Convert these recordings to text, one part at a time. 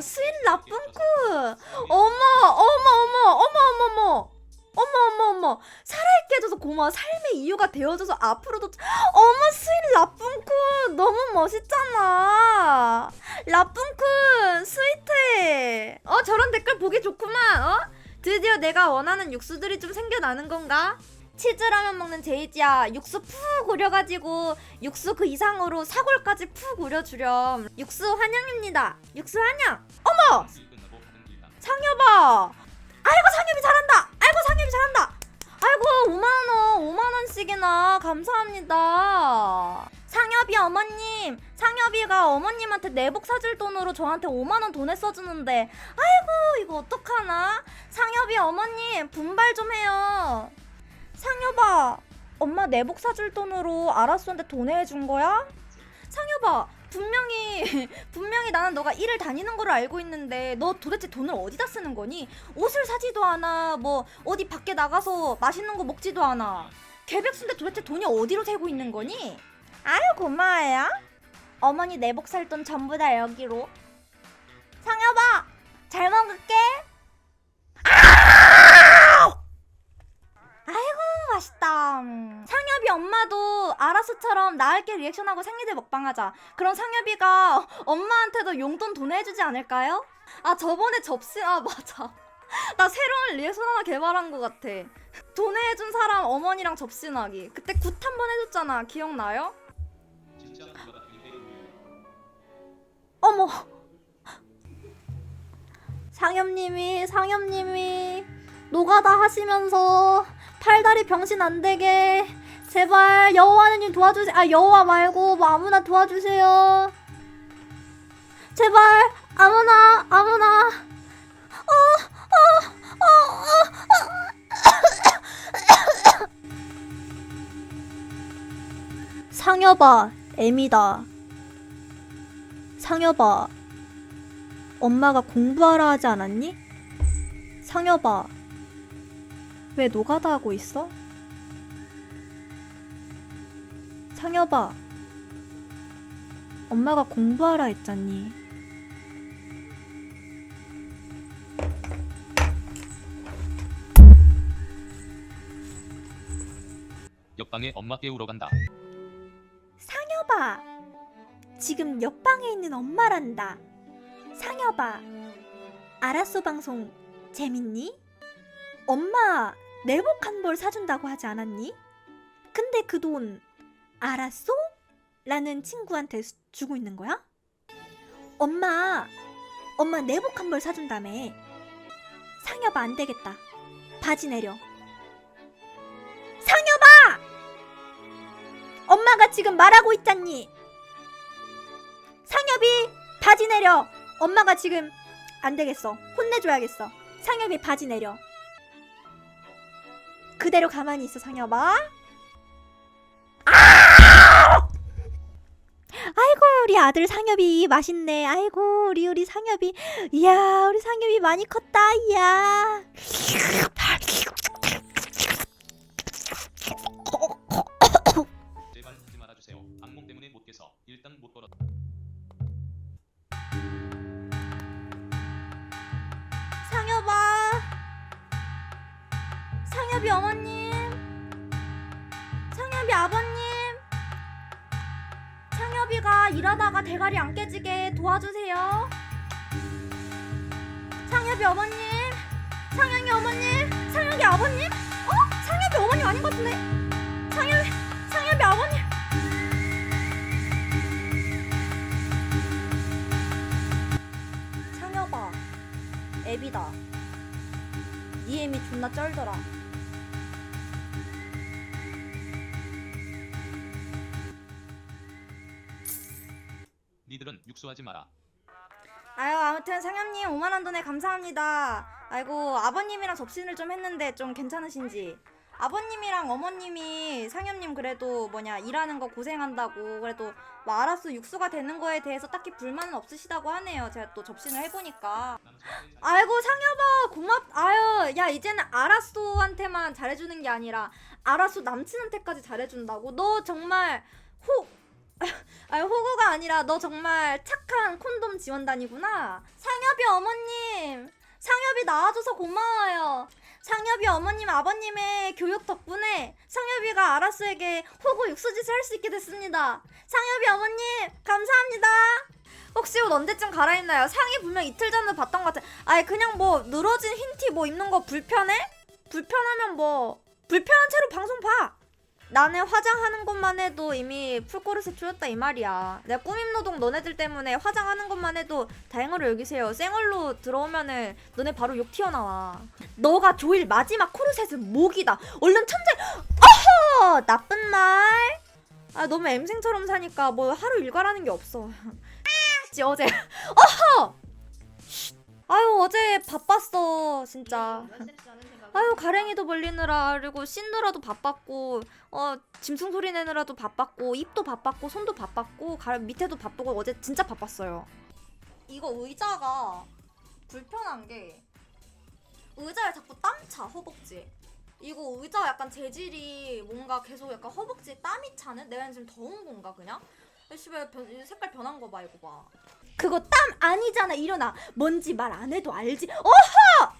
스윗 라푼쿠. 어머 어머 어머 어머 어머 어머. 어머 어머 어머. 살아있게 해줘서 고마워. 삶의 이유가 되어줘서 앞으로도 어머 스윗 라푼쿠. 너무 멋있잖아. 라푼쿠 스윗해 어 저런 댓글 보기 좋구만. 어? 드디어 내가 원하는 육수들이 좀 생겨나는 건가 치즈라면 먹는 제이지야 육수 푹 우려가지고 육수 그 이상으로 사골까지 푹 우려주렴. 육수 환영입니다. 육수 환영. 어머! 상여봐 아이고 상엽이 잘한다! 아이고 상엽이 잘한다! 아이고 5만원 5만원씩이나 감사합니다. 상엽이 어머님 상엽이가 어머님한테 내복 사줄 돈으로 저한테 5만원 돈에 써주는데 아이고 이거 어떡하나? 상엽이 어머님 분발 좀 해요 상엽아 엄마 내복 사줄 돈으로 알았었는데 돈에 해준 거야? 상엽아 분명히 분명히 나는 너가 일을 다니는 거를 알고 있는데 너 도대체 돈을 어디다 쓰는 거니? 옷을 사지도 않아 뭐 어디 밖에 나가서 맛있는 거 먹지도 않아 계백수인데 도대체 돈이 어디로 새고 있는 거니? 아유 고마워요 어머니 내복 살 돈 전부 다 여기로 상엽아 잘 먹을게 아라스처럼 나을게 리액션하고 생리대 먹방하자. 그럼 상엽이가 엄마한테도 용돈 돈해주지 않을까요? 아 저번에 접시 아 맞아. 나 새로운 리액션 하나 개발한 것 같아. 돈해준 사람 어머니랑 접신하기. 그때 굿 한 번 해줬잖아. 기억나요? 어머. 상엽님이 상엽님이 노가다 하시면서 팔다리 병신 안 되게 제발 여호와님 도와주세요. 아 여호와 말고 뭐 아무나 도와주세요. 제발 아무나 아무나. 어, 상여봐 애미다. 상여봐 엄마가 공부하라 하지 않았니? 상여봐 왜 노가다 하고 있어? 상여봐 엄마가 공부하라 했잖니 옆방에 엄마 깨우러 간다. 상여봐 지금 옆방에 있는 엄마란다 상여봐 알았어 방송 재밌니? 엄마 내복 한 벌 사준다고 하지 않았니? 근데 그 돈 알았어? 라는 친구한테 수- 주고 있는 거야? 엄마 엄마 내복 한 벌 사준다며. 상여봐 안 되겠다. 바지 내려. 상여봐 엄마가 지금 말하고 있잖니. 상엽이 바지 내려. 엄마가 지금 안 되겠어. 혼내줘야겠어. 상엽이 바지 내려. 그대로 가만히 있어 상엽아 아! 우리 아들 상엽이 맛있네. 아이고 우리 우리 상엽이. 이야 우리 상엽이 많이 컸다. 이야 어머님 상엽이 아버님 어? 상엽이 어머님 아닌 것 같은데 상엽이 상엽이 아버님 상엽아 애비다. 니 애미 존나 쩔더라. 니들은 육수하지 마라. 아유 아무튼 상엽님 5만 원 돈에 감사합니다. 아이고 아버님이랑 접신을 좀 했는데 좀 괜찮으신지. 아버님이랑 어머님이 상엽님 그래도 뭐냐 일하는 거 고생한다고 그래도 뭐 알았어 육수가 되는 거에 대해서 딱히 불만은 없으시다고 하네요. 제가 또 접신을 해보니까. 아이고 상여봐 고맙 아유 야 이제는 아라쏘한테만 잘해주는 게 아니라 아라쏘 남친한테까지 잘해준다고 너 정말 호 아 호구가 아니라 너 정말 착한 콘돔 지원단이구나. 상엽이 어머님, 상엽이 낳아줘서 고마워요. 상엽이 어머님 아버님의 교육 덕분에 상엽이가 아라스에게 호구 육수짓을 할 수 있게 됐습니다. 상엽이 어머님 감사합니다. 혹시 옷 언제쯤 갈아입나요? 상의 분명 이틀 전에 봤던 것 같아. 아니 그냥 뭐 늘어진 흰 티 뭐 입는 거 불편해? 불편하면 뭐 불편한 채로 방송 봐. 나는 화장하는 것만 해도 이미 풀코르세 조였다 이 말이야. 내가 꾸밈노동 너네들 때문에 화장하는 것만 해도 다행으로 여기세요. 생얼로 들어오면은 너네 바로 욕 튀어나와. 너가 조일 마지막 코르셋은 목이다. 얼른 천재. 어허 나쁜 말. 아 너무 엠생처럼 사니까 뭐 하루 일과라는 게 없어. 지 어제. 어허. 아유 어제 바빴어 진짜. 아유 가랭이도 벌리느라 그리고 씻느라도 바빴고 어 짐승 소리 내느라도 바빴고 입도 바빴고 손도 바빴고 가, 밑에도 바쁘고 어제 진짜 바빴어요. 이거 의자가 불편한 게 의자에 자꾸 땀차 허벅지. 이거 의자 약간 재질이 뭔가 계속 약간 허벅지에 땀이 차는? 내가 지금 더운 건가 그냥? 씨발 색깔 변한 거 봐 이거 봐. 그거 땀 아니잖아 일어나. 뭔지 말 안 해도 알지. 어허!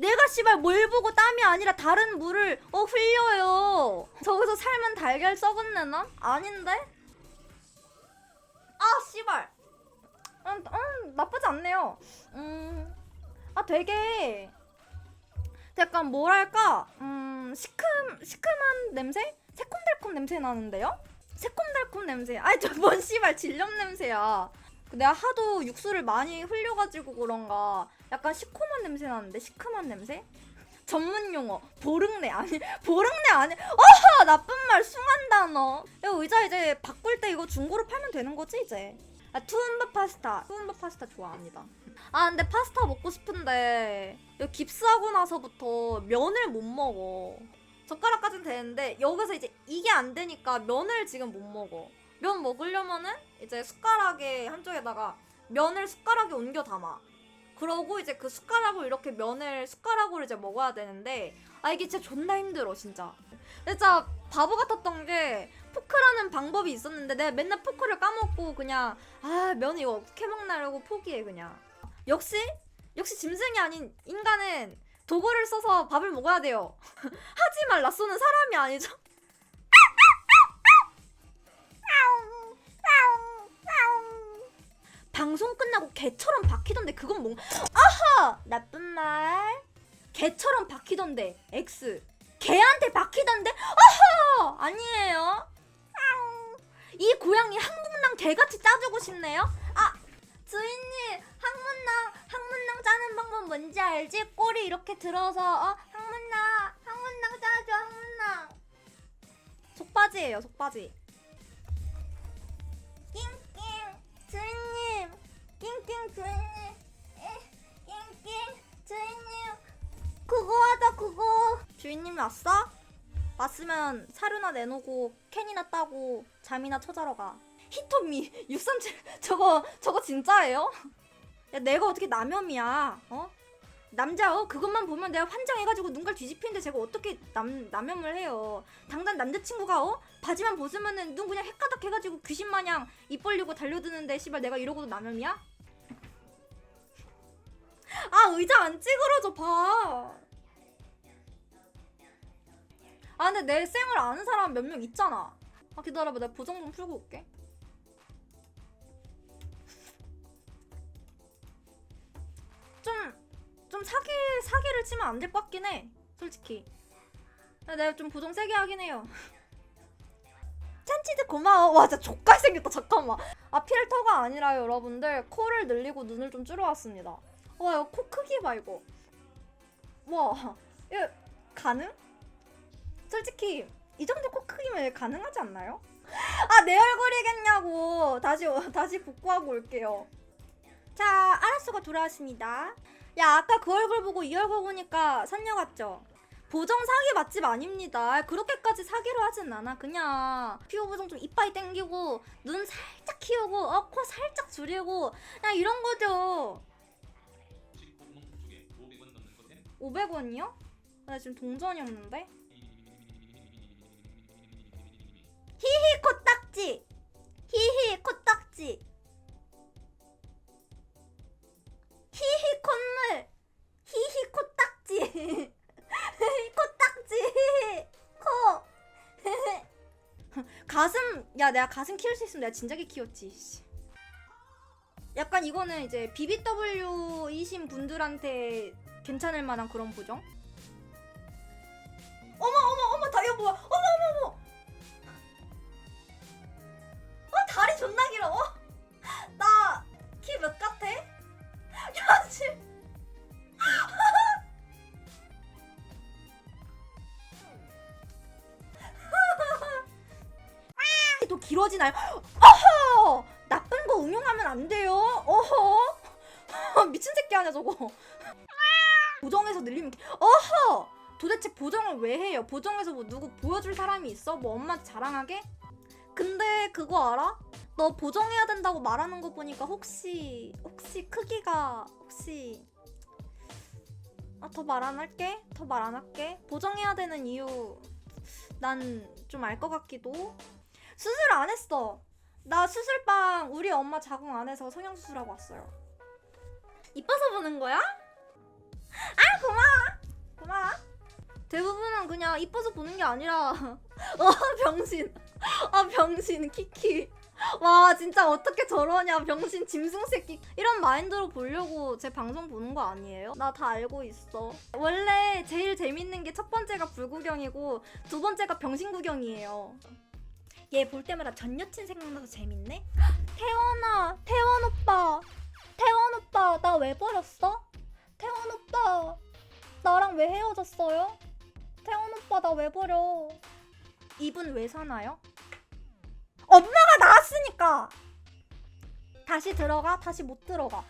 내가 씨발 뭘 보고 땀이 아니라 다른 물을 어 흘려요. 저기서 삶은 달걀 썩었네 나? 아닌데? 아 씨발. 음, 음 나쁘지 않네요. 음, 아 되게 약간 뭐랄까 음 시큼 시큼한 냄새? 새콤달콤 냄새 나는데요? 새콤달콤 냄새. 아이 저뭔 씨발 질염 냄새야. 내가 하도 육수를 많이 흘려가지고 그런가 약간 시큼한 냄새 나는데? 시큼한 냄새? 전문 용어. 보릉내 아니 보릉내 아니 어허! 나쁜 말 숭한 단어. 이거 의자 이제 바꿀 때 이거 중고로 팔면 되는 거지 이제? 아 투움바 파스타. 투움바 파스타 좋아합니다. 아 근데 파스타 먹고 싶은데 이거 깁스하고 나서부터 면을 못 먹어. 젓가락까진 되는데 여기서 이제 이게 안 되니까 면을 지금 못 먹어 면 먹으려면은 이제 숟가락에 한쪽에다가 면을 숟가락에 옮겨 담아. 그러고 이제 그 숟가락으로 이렇게 면을 숟가락으로 이제 먹어야 되는데 아 이게 진짜 존나 힘들어 진짜. 진짜 바보 같았던 게 포크라는 방법이 있었는데 내가 맨날 포크를 까먹고 그냥 아 면 이거 어떻게 먹나 이러고 포기해 그냥. 역시 역시 짐승이 아닌 인간은 도구를 써서 밥을 먹어야 돼요. 하지만 라쏘는 사람이 아니죠. 끝나고 개처럼 박히던데 그건 뭔 아하! 나쁜 말. 개처럼 박히던데 X. 개한테 박히던데 아하! 아니에요. 이 고양이 항문낭 개같이 짜주고 싶네요. 아 주인님 항문낭 항문낭 짜는 방법 뭔지 알지? 꼬리 이렇게 들어서 어 항문낭 항문낭 짜줘 항문낭. 속바지예요 속바지 주인님 에, 낑낑 주인님 그거 하자 그거 주인님이 왔어? 왔으면 사료나 내놓고 캔이나 따고 잠이나 쳐자러 가 히토미 637 저거 저거 진짜예요? 야 내가 어떻게 남염이야 어? 남자 어 그것만 보면 내가 환장해가지고 눈깔 뒤집히는데 제가 어떻게 남 남염을 해요 당장 남자친구가 어 바지만 벗으면은 눈 그냥 헷가닥 해가지고 귀신 마냥 입 벌리고 달려드는데 씨발 내가 이러고도 남염이야? 아 의자 안 찌그러져 봐. 아 근데 내 쌩을 아는 사람 몇 명 있잖아. 아 기다려봐 내가 보정 좀 풀고 올게. 좀 좀 사기 사기를 치면 안 될 것 같긴 해. 솔직히. 근데 내가 좀 보정 세게 하긴 해요. 찬치즈 고마워. 와 진짜 족갈 생겼다. 잠깐만. 아 필터가 아니라요 여러분들 코를 늘리고 눈을 좀 줄여왔습니다. 와 이거 코 크기 봐 이거. 와 이거 가능? 솔직히 이 정도 코 크기면 가능하지 않나요? 아 내 얼굴이겠냐고 다시 다시 복구하고 올게요. 자 아라스가 돌아왔습니다. 야 아까 그 얼굴 보고 이 얼굴 보니까 선녀 같죠? 보정 사기 맛집 아닙니다. 그렇게까지 사기로 하진 않아. 그냥 피부 보정 좀 이빨 땡기고 눈 살짝 키우고 어 코 살짝 줄이고 그냥 이런 거죠. 500원이요? 나 지금 동전이 없는데. 히히 코딱지. 히히 코딱지 히히 콧물 히히 코딱지 코딱지 코 가슴 야 내가 가슴 키울 수 있으면 내가 진작에 키웠지 씨. 약간 이거는 이제 BBW이신 분들한테 괜찮을 만한 그런 보정 어머 어머 어머 다리 뭐야 어머 어머 어머 어 다리 존나 길어 어? 나키 몇 같아? 야 지금 또 길어지나요? 어허! 나쁜 거 응용하면 안 돼요. 어허! 미친 새끼 아니야 저거. 보정해서 늘리면 어허! 도대체 보정을 왜 해요? 보정해서 뭐 누구 보여줄 사람이 있어? 뭐 엄마한테 자랑하게? 근데 그거 알아? 너 보정해야 된다고 말하는 거 보니까 혹시 혹시 크기가 혹시 아, 더 말 안 할게. 더 말 안 할게. 보정해야 되는 이유 난 좀 알 것 같기도. 수술 안 했어. 나 수술방 우리 엄마 자궁 안 해서 성형 수술하고 왔어요. 이뻐서 보는 거야? 아 고마워. 고마워. 대부분은 그냥 이뻐서 보는 게 아니라 어 병신. 아 병신 키키. 와 진짜 어떻게 저러냐 병신 짐승 새끼 이런 마인드로 보려고 제 방송 보는 거 아니에요? 나 다 알고 있어 원래 제일 재밌는 게 첫 번째가 불구경이고 두 번째가 병신 구경이에요 얘 볼 때마다 전 여친 생각나서 재밌네 태원아 태원 오빠 태원 오빠 나 왜 버렸어? 오빠 나랑 왜 헤어졌어요? 태원 오빠 나 왜 버려 이분 왜 사나요? 엄마가 나왔으니까 다시 들어가 다시 못 들어가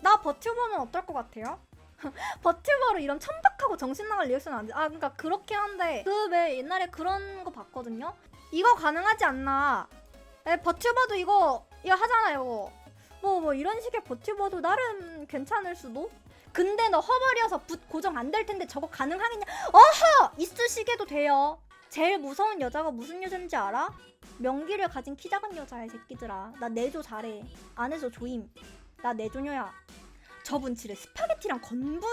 나 버튜버면 어떨 것 같아요? 버튜버로 이런 천박하고 정신 나갈 리액션 안 돼. 아 그러니까 그렇긴 한데 그왜 옛날에 그런 거 봤거든요. 이거 가능하지 않나? 에, 버튜버도 이거 이거 하잖아요. 뭐 뭐 이런 식의 버튜버도 나름 괜찮을 수도. 근데 너 허벌이어서 붓 고정 안 될 텐데 저거 가능하겠냐? 어허! 이쑤시개도 돼요. 제일 무서운 여자가 무슨 여자인지 알아? 명기를 가진 키 작은 여자야 이 새끼들아. 나 내조 잘해. 안 해줘 조임. 나 내조녀야. 저분 지뢰 스파게티랑 건부.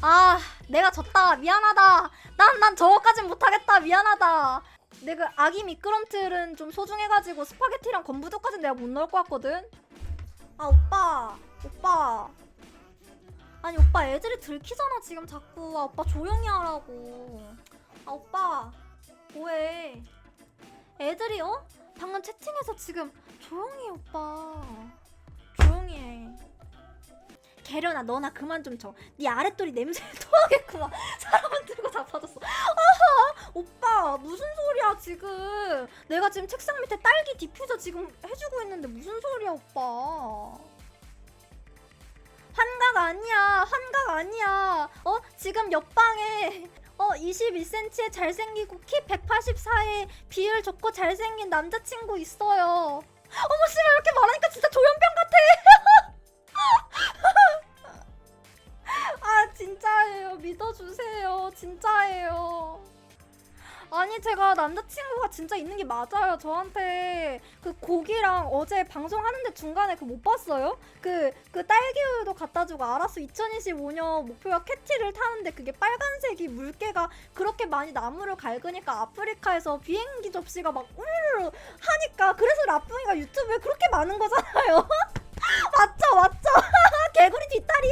아 내가 졌다. 미안하다. 난 난 저거까진 못하겠다. 미안하다. 내가 아기 미끄럼틀은 좀 소중해가지고 스파게티랑 건부도까진 내가 못 넣을 것 같거든 아 오빠. 오빠. 아니 오빠 애들이 들키잖아 지금 자꾸. 아 오빠 조용히 하라고. 아 오빠. 뭐해? 애들이 어? 방금 채팅에서 지금 조용히 해 오빠. 조용히 해. 개련아 너나 그만 좀 쳐. 네 아랫돌이 냄새 토하겠구만. 사람은 들고 다 빠졌어. 아하! 오빠 무슨 소리 야 지금. 내가 지금 책상 밑에 딸기 디퓨저 지금 해주고 있는데 무슨 소리야 오빠. 환각 아니야 환각 아니야. 어 지금 옆방에 어 21cm에 잘생기고 키 184에 비율 좋고 잘생긴 남자친구 있어요. 어머 씨발 이렇게 말하니까 진짜 조현병 같아. 아 진짜예요 믿어주세요 진짜예요 아니 제가 남자친구가 진짜 있는 게 맞아요 저한테. 그 고기랑 어제 방송하는데 중간에 그 못 봤어요? 그, 그 딸기우유도 갖다 주고 알았어 2025년 목표가 캣티를 타는데 그게 빨간색이 물개가 그렇게 많이 나무를 갈그니까 아프리카에서 비행기 접시가 막 우르르 하니까 그래서 라뿡이가 유튜브에 그렇게 많은 거잖아요. 맞죠 맞죠? 개구리 뒷다리